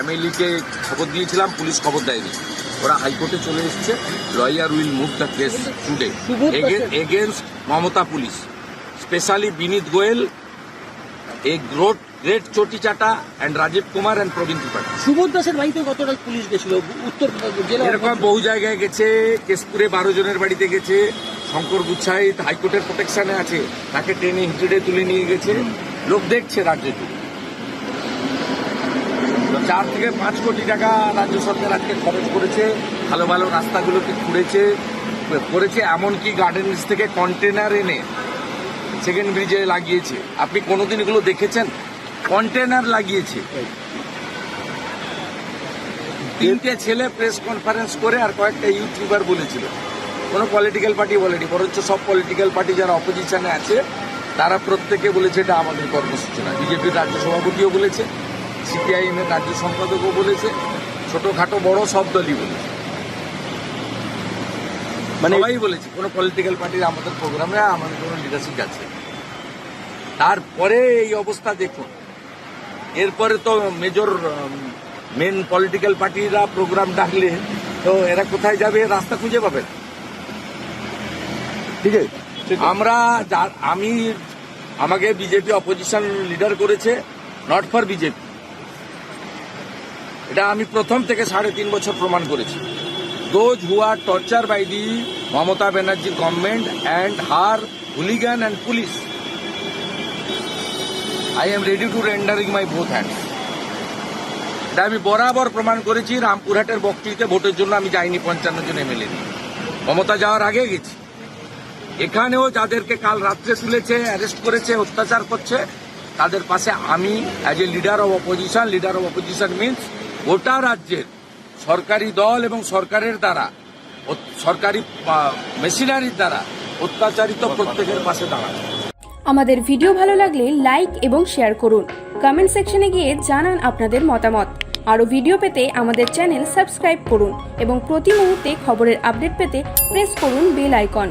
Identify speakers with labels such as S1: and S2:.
S1: ফ্যামিলিকে খবর দিয়েছিলাম পুলিশ খবর দেয়নি। ওরা হাইকোর্টে চলে এসেছে। Lawyer will move the case today against Mamata police. Specially Vineet Goel a great great চটি চাটা অ্যান্ড রাজীব কুমার অ্যান্ড প্রবীণ ত্রিপাঠী
S2: সুবোধ দাসের বাড়িতে গতকাল পুলিশ গেছিল? উত্তর জেলা
S1: এরকম বহু জায়গায় গেছে কেশপুরে বারো জনের বাড়িতে গেছে শঙ্কর গুচ্ছাই হাইকোর্টের প্রোটেকশনে আছে তাকে ট্রেনে হিটেডে তুলে নিয়ে গেছে। লোক দেখছে রাজ্য জুড়ে। চার থেকে পাঁচ কোটি টাকা রাজ্য সরকার আজকে খরচ করেছে। ভালো ভালো রাস্তাগুলোকে খুঁড়েছে, করেছে, এমনকি গার্ডেন্স থেকে কন্টেনার এনে সেকেন্ড ব্রিজে লাগিয়েছে। আপনি কোনোদিন এগুলো দেখেছেন? কন্টেনার লাগিয়েছে। তিনটে ছেলে প্রেস কনফারেন্স করে আর কয়েকটা ইউটিউবার বলেছিল। কোনো পলিটিক্যাল পার্টি বলেনি, বরঞ্চ সব পলিটিক্যাল পার্টি যারা অপোজিশনে আছে, তারা প্রত্যেকে বলেছে এটা আমাদের কর্মসূচি না বিজেপির রাজ্য সভাপতিও বলেছে। সিপিআইএম এর রাজ্য সম্পাদকও বলেছে ছোটখাটো বড় সব দলই বলেছে। মানে সবাই বলেছে কোনো পলিটিক্যাল পার্টির আমাদের প্রোগ্রামে আমাদের কোনো লিডারশিপ আছে। তারপরে এই অবস্থা দেখুন। এরপরে তো মেজর মেন পলিটিক্যাল পার্টিরা প্রোগ্রাম ডাকলে তো এরা কোথায় যাবে রাস্তা খুঁজে পাবে
S2: ঠিক আছে?
S1: আমরা আমি আমাকে বিজেপি অপোজিশন লিডার করেছে নট ফর বিজেপি। এটা আমি প্রথম থেকে সাড়ে তিন বছর প্রমাণ করেছি। Those who are torture by the Mamata Banerjee government and her hooligan and police I am ready to rendering my both hands এটা আমি বরাবর প্রমাণ করেছি রামপুরহাটের বকটিতে ভোটের জন্য আমি যাইনি, পঞ্চান্ন জন এমএলএ মমতা যাওয়ার আগে গেছি। এখানেও যাদেরকে কাল রাত্রে তুলেছে অ্যারেস্ট করেছে, অত্যাচার করছে, তাদের পাশে আমি as a leader of opposition leader of opposition means গোটা রাজ্যের সরকারি দল এবং সরকারের দ্বারা সরকারি মেশিনারির দ্বারা অত্যাচারিত প্রত্যেকের পাশে দাঁড়ানো।
S3: আমাদের ভিডিও ভালো লাগলে লাইক এবং শেয়ার করুন। কমেন্ট সেকশনে গিয়ে জানান আপনাদের মতামত। আরও ভিডিও পেতে আমাদের চ্যানেল সাবস্ক্রাইব করুন এবং প্রতি মুহূর্তে খবরের আপডেট পেতে প্রেস করুন বেল আইকন।